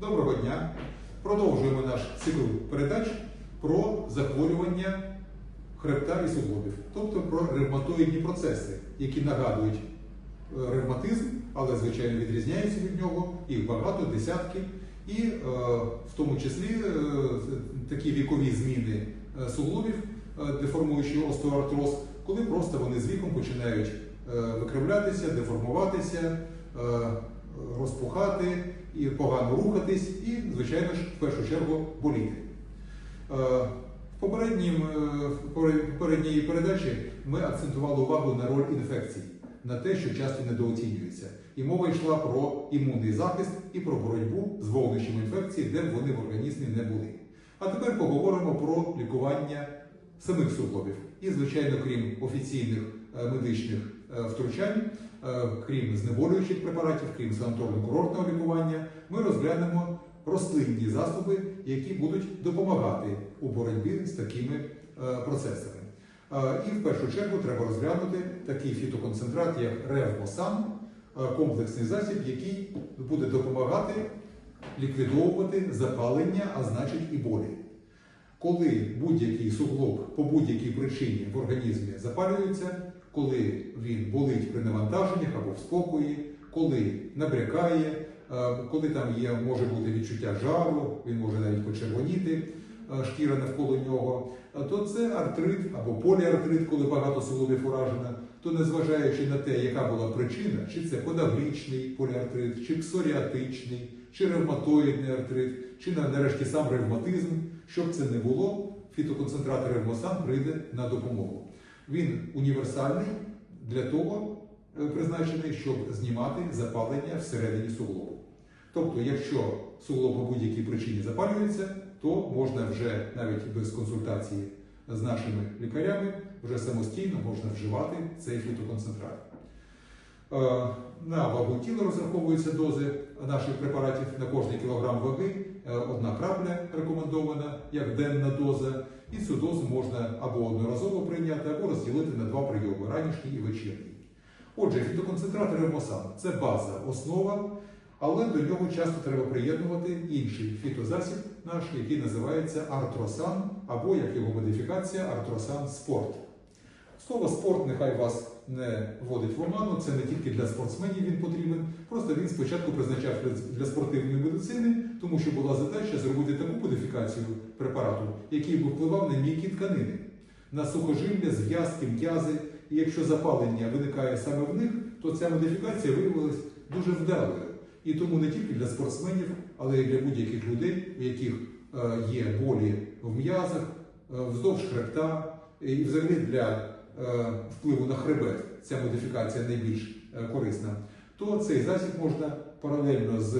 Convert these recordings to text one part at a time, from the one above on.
Доброго дня! Продовжуємо наш цикл передач про захворювання хребта і суглобів, тобто про ревматоїдні процеси, які нагадують е, ревматизм, але звичайно відрізняються від нього, їх багато, десятки, і е, в тому числі е, такі вікові зміни суглобів, деформуючи остеоартроз, коли просто вони з віком починають викривлятися, деформуватися, розпухати і погано рухатись, і, звичайно ж, в першу чергу боліти. Е, е, в поперед- попередній передачі ми акцентували увагу на роль інфекцій, на те, що часто недооцінюється. І мова йшла про імунний захист і про боротьбу з вогнищем інфекцій, де б вони в організмі не були. А тепер поговоримо про лікування самих суглобів. І, звичайно, крім офіційних е, медичних втручань, крім знеболюючих препаратів, крім санаторно-курортного лікування, ми розглянемо рослинні засоби, які будуть допомагати у боротьбі з такими е, процесами. Е, І в першу чергу треба розглянути такий фітоконцентрат, як Ревмосан, е, комплексний засіб, який буде допомагати ліквідовувати запалення, а значить і болі. Коли будь-який суглоб по будь-якій причині в організмі запалюється, коли він болить при навантаженнях або в спокої, коли набрякає, е, коли там є, може бути відчуття жару, він може навіть почервоніти, е, шкіра навколо нього, е, то це артрит або поліартрит, коли багато суглобів уражено, то незважаючи на те, яка була причина, чи це подагрічний поліартрит, чи псоріатичний, чи ревматоїдний артрит, чи нарешті сам ревматизм, щоб це не було, фітоконцентрат ревмосан прийде на допомогу. Він універсальний для того е, призначений, щоб знімати запалення всередині суглобу. Тобто, якщо суглоб по будь-якій причині запалюється, то можна вже навіть без консультації з нашими лікарями вже самостійно можна вживати цей фітоконцентрат. Е, На вагу тіла розраховуються дози наших препаратів на кожний кілограм ваги. Е, Одна крапля рекомендована як денна доза, і цю дозу можна або одноразово прийняти, або розділити на два прийоми ранішній і вечірній. Отже, фітоконцентрат ревмосан це база, основа, але до нього часто треба приєднувати інший фітозасіб наш, який називається артросан, або як його модифікація артросан спорт. Слово спорт нехай вас не вводить в оману, це не тільки для спортсменів він потрібен. Просто він спочатку призначав для- спортивної медицини, тому що була задача зробити таку модифікацію препарату, який би впливав на м'які тканини, на сухожилля, зв'язки, м'язи. І якщо запалення виникає саме в них, то ця модифікація виявилась дуже вдалою. І тому не тільки для спортсменів, але й для будь-яких людей, у яких е, є болі в м'язах, е, вздовж хребта, і взагалі для впливу на хребет ця модифікація найбільш е, корисна, то цей засіб можна паралельно з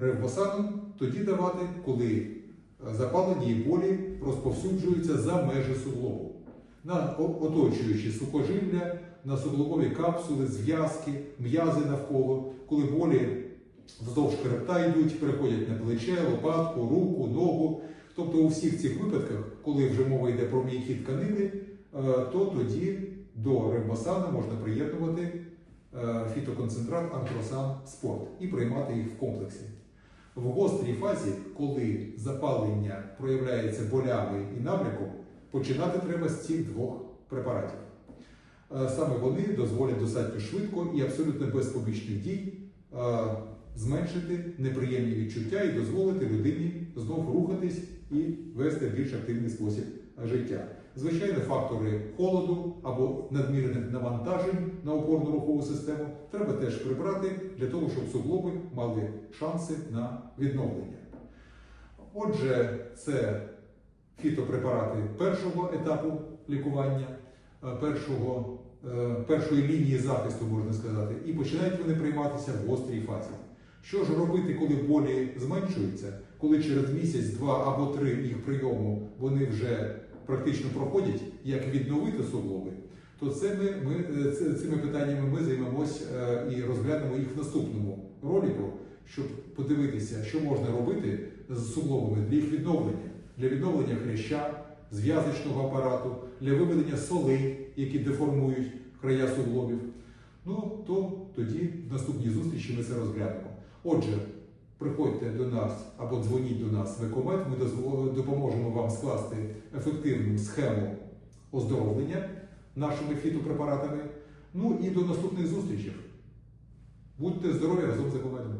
ревмосаном тоді давати, коли е, запалення і болі розповсюджуються за межі суглобу. На оточуючі сухожилля, на суглобові капсули, зв'язки, м'язи навколо, коли болі вздовж хребта йдуть, переходять на плече, лопатку, руку, ногу. Тобто у всіх цих випадках, коли вже мова йде про м'які тканини, е, то тоді до ревмосану можна приєднувати е, фітоконцентрат антросан спорт і приймати їх в комплексі. В гострій фазі, коли запалення проявляється болями і набряком, починати треба з цих двох препаратів. Е, Саме вони дозволять достатньо швидко і абсолютно без побічних дій е, зменшити неприємні відчуття і дозволити людині знову рухатись і вести більш активний спосіб життя. Звичайно, фактори холоду або надмірних навантажень на опорно-рухову систему треба теж прибрати для того, щоб суглоби мали шанси на відновлення. Отже, це фітопрепарати першого етапу лікування, е, першого, е, першої лінії захисту, можна сказати, і починають вони прийматися в гострій фазі. Що ж робити, коли болі зменшуються, коли через місяць, два або три їх прийому вони вже практично проходять, як відновити суглоби, то це ми, е, цими питаннями ми займемось е, і розглянемо їх в наступному ролику, щоб подивитися, що можна робити з суглобами для їх відновлення, для відновлення хряща, зв'язочного апарату, для виведення солей, які деформують края суглобів. Ну, то тоді в наступній зустрічі ми це розглянемо. Отже, приходьте до нас або дзвоніть до нас в Екомет, ми допоможемо вам скласти ефективну схему оздоровлення нашими фітопрепаратами. Ну і до наступних зустрічей. Будьте здорові разом з Екомедом.